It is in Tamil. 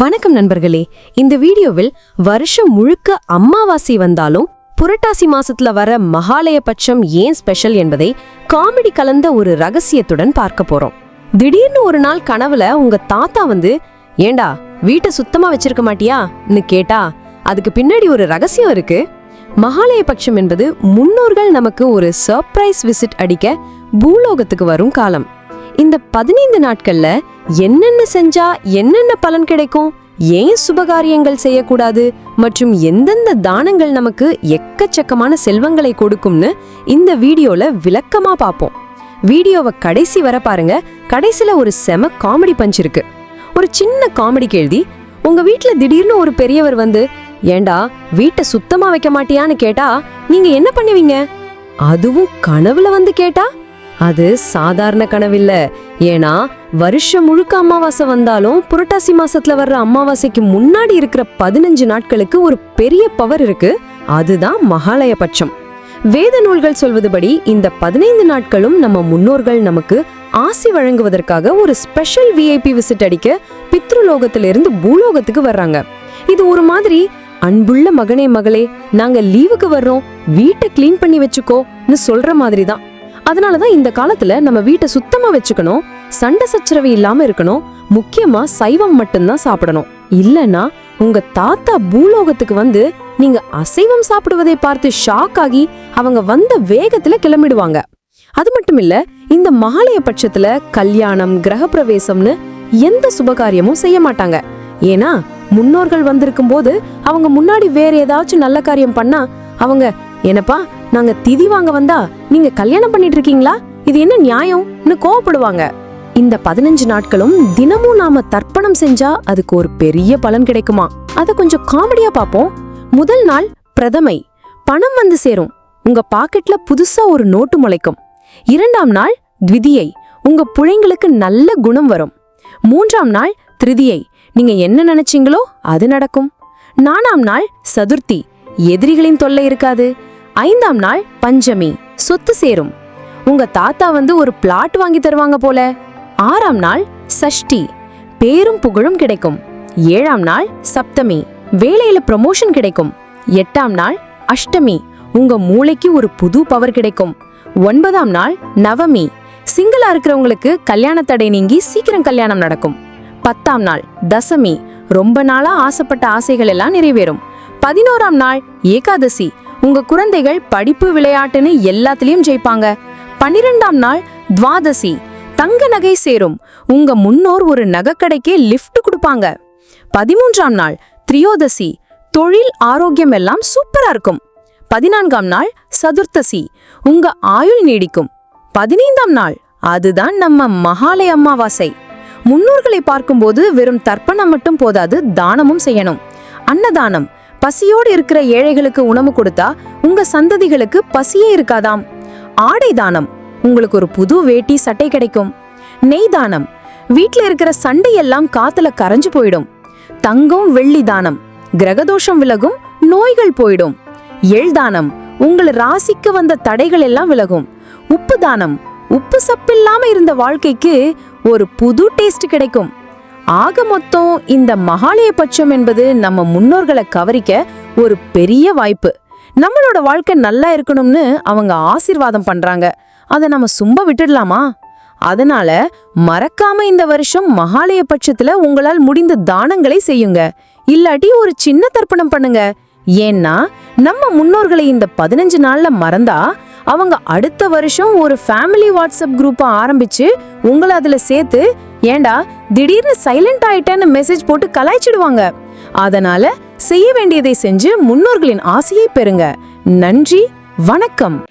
வணக்கம் நண்பர்களே. இந்த வீடியோவில் வருஷம் முழுக்க அம்மாவாசை வந்தாலும் புரட்டாசி மாசத்துல வர மகாலய பட்சம் ஏன் ஸ்பெஷல் என்பதை காமெடி கலந்த ஒரு ரகசியத்துடன் பார்க்க போறோம். திடீர்னு ஒரு நாள் கனவுல உங்க தாத்தா வந்து ஏண்டா வீட்டை சுத்தமா வச்சிருக்க மாட்டியான்னு கேட்டா அதுக்கு பின்னாடி ஒரு ரகசியம் இருக்கு. மகாலய பட்சம் என்பது முன்னோர்கள் நமக்கு ஒரு சர்ப்ரைஸ் விசிட் அடிக்க பூலோகத்துக்கு வரும் காலம். இந்த பதினைந்து நாட்கள்ல என்னென்ன செஞ்சா என்னென்ன பலன் கிடைக்கும்? ஏன் சுபகாரியங்கள் செய்யக்கூடாது? மற்றும் எந்தெந்த தானங்கள் நமக்கு எக்கச்சக்கமான செல்வங்களை கொடுக்கும்னு இந்த வீடியோல விளக்கமா பார்ப்போம் வீடியோவை கடைசி வர பாருங்க. கடைசில ஒரு செம காமெடி பஞ்ச் இருக்கு. ஒரு சின்ன காமெடி கேள்வி. உங்க வீட்ல திடீர்னு ஒரு பெரியவர் வந்து ஏண்டா வீட்டை சுத்தமா வைக்க மாட்டியான்னு கேட்டா நீங்க என்ன பண்ணுவீங்க? அதுவும் கனவுல வந்து கேட்டா அது சாதாரண கனவில்ல. ஏன்னா வருஷம் முழுக்க அமாவாசை வந்தாலும் புரட்டாசி மாசத்துல வர்ற அமாவாசைக்கு முன்னாடி இருக்கிற பதினஞ்சு நாட்களுக்கு ஒரு பெரிய பவர் இருக்கு. அதுதான் மகாலய பட்சம் வேத நூல்கள் சொல்வதுபடி இந்த பதினைந்து நாட்களும் நம்ம முன்னோர்கள் நமக்கு ஆசி வழங்குவதற்காக ஒரு ஸ்பெஷல் விஐபி விசிட் அடிக்க பித்ருலோகத்திலிருந்து பூலோகத்துக்கு வர்றாங்க. இது ஒரு மாதிரி அன்புள்ள மகனே மகளே நாங்க லீவுக்கு வர்றோம் வீட்டை கிளீன் பண்ணி வச்சுக்கோன்னு சொல்ற மாதிரி தான் அதனாலதான் இந்த காலத்துல நம்ம வீட்டை சுத்தமா வச்சுக்கணும். சண்டை சச்சரவு இல்லாம இருக்கணும். முக்கியமா சைவம் மட்டும்தான் சாப்பிடணும். இல்லனா உங்க தாத்தா பூலோகத்துக்கு வந்து நீங்க அசைவம் சாப்பிடுவதை பார்த்து ஷாக் ஆகி அவங்க வந்த வேகத்துல கிளம்பிடுவாங்க. அது மட்டும் இல்ல இந்த மகாலய பட்சத்துல கல்யாணம் கிரகப்பிரவேசம்னு எந்த சுபகாரியமும் செய்ய மாட்டாங்க. ஏன்னா முன்னோர்கள் வந்திருக்கும் போது அவங்க முன்னாடி வேற ஏதாச்சும் நல்ல காரியம் பண்ணா அவங்க என்னப்பா நாங்க திதி வாங்க வந்தா நீங்க கல்யாணம் பண்ணிட்டு இருக்கீங்களா? இது என்ன நியாயம்னு கோவப்படுவாங்க. இந்த பதினஞ்சு நாட்களும் தினமும் நாம தர்ப்பணம் செஞ்சா அதுக்கு ஒரு பெரிய பலன் கிடைக்குமா? அத கொஞ்சம் காமெடியா பாப்போம். முதல் நாள் பிரதமை பணம் வந்து சேரும். உங்க பாக்கெட்ல புதுசா ஒரு நோட்டு முளைக்கும். இரண்டாம் நாள் த்விதியை உங்க பிள்ளைங்களுக்கு நல்ல குணம் வரும். மூன்றாம் நாள் திருதியை நீங்க என்ன நினைச்சீங்களோ அது நடக்கும். நானாம் நாள் சதுர்த்தி எதிரிகளின் தொல்லை இருக்காது. ஐந்தாம் நாள் பஞ்சமி சொத்து சேரும். உங்க தாத்தா வந்து ஒரு பிளாட் வாங்கி தருவாங்க போல. ஆறாம் நாள் சஷ்டி பேரும் புகழும் கிடைக்கும். ஏழாம் நாள் சப்தமி வேலையில ப்ரமோஷன் கிடைக்கும். எட்டாம் நாள் அஷ்டமி உங்க மூளைக்கு ஒரு புது பவர் கிடைக்கும். ஒன்பதாம் நாள் நவமி சிங்கிளா இருக்கிறவங்களுக்கு கல்யாண தடை நீங்கி சீக்கிரம் கல்யாணம் நடக்கும். பத்தாம் நாள் தசமி ரொம்ப நாளா ஆசைப்பட்ட ஆசைகள் எல்லாம் நிறைவேறும். பதினோராம் நாள் ஏகாதசி உங்க குழந்தைகள் படிப்பு விளையாட்டுன்னு எல்லாத்துலயும் ஜெயிப்பாங்க. பன்னிரெண்டாம் நாள் துவாதசி தங்க நகை சேரும். உங்க முன்னோர் ஒரு நகைக்கடைக்கே லிஃப்ட் கொடுப்பாங்க. பதிமூன்றாம் நாள் திரியோதசி தொழில் ஆரோக்கியம் எல்லாம் சூப்பரா இருக்கும். பதினான்காம் நாள் சதுர்த்தசி உங்க ஆயுள் நீடிக்கும். பதினைந்தாம் நாள் அதுதான் நம்ம மகாலய அமாவாசை. முன்னோர்களை பார்க்கும்போது வெறும் தர்ப்பணம் மட்டும் போதாது தானமும் செய்யணும். அன்னதானம் பசியோடு இருக்கிற ஏழைகளுக்கு உணவு கொடுத்தா உங்க சந்ததிகளுக்கு பசியே இருக்காதாம். ஆடை தானம் உங்களுக்கு ஒரு புது வேட்டி சட்டை கிடைக்கும். நெய் தானம் வீட்டில் இருக்கிற சண்டையெல்லாம் காத்துல கரைஞ்சு போயிடும். தங்கம் வெள்ளி தானம் கிரகதோஷம் விலகும் நோய்கள் போயிடும். எள் தானம் உங்கள் ராசிக்கு வந்த தடைகள் எல்லாம் விலகும். உப்பு தானம் உப்பு சப்பில்லாம இருந்த வாழ்க்கைக்கு ஒரு புது டேஸ்ட் கிடைக்கும். ஆக மொத்தம் இந்த மகாலய பட்சம் என்பது நம்ம முன்னோர்களை கவரிக்க ஒரு பெரிய வாய்ப்பு. நம்மளோட வாழ்க்கை நல்லா இருக்கணும்னு அவங்க ஆசீர்வாதம் பண்றாங்க. அதை நம்ம சும்ப விட்டுடலாமா? அதனால மறக்காம இந்த வருஷம் மகாலய பட்சத்துல உங்களால் முடிந்த தானங்களை செய்யுங்க. இல்லாட்டி ஒரு சின்ன தர்ப்பணம் பண்ணுங்க. ஏன்னா நம்ம முன்னோர்களை இந்த பதினஞ்சு நாள்ல மறந்தா அவங்க அடுத்த வருஷம் ஒரு ஃபேமிலி வாட்ஸ்அப் குரூப்பை ஆரம்பிச்சு உங்களை அதுல சேர்த்து ஏண்டா திடீர்னு சைலண்ட் ஆயிட்டேன்னு மெசேஜ் போட்டு கலாய்ச்சிடுவாங்க. அதனால செய்ய வேண்டியதை செஞ்சு முன்னோர்களின் ஆசையை பெறுங்க. நன்றி வணக்கம்.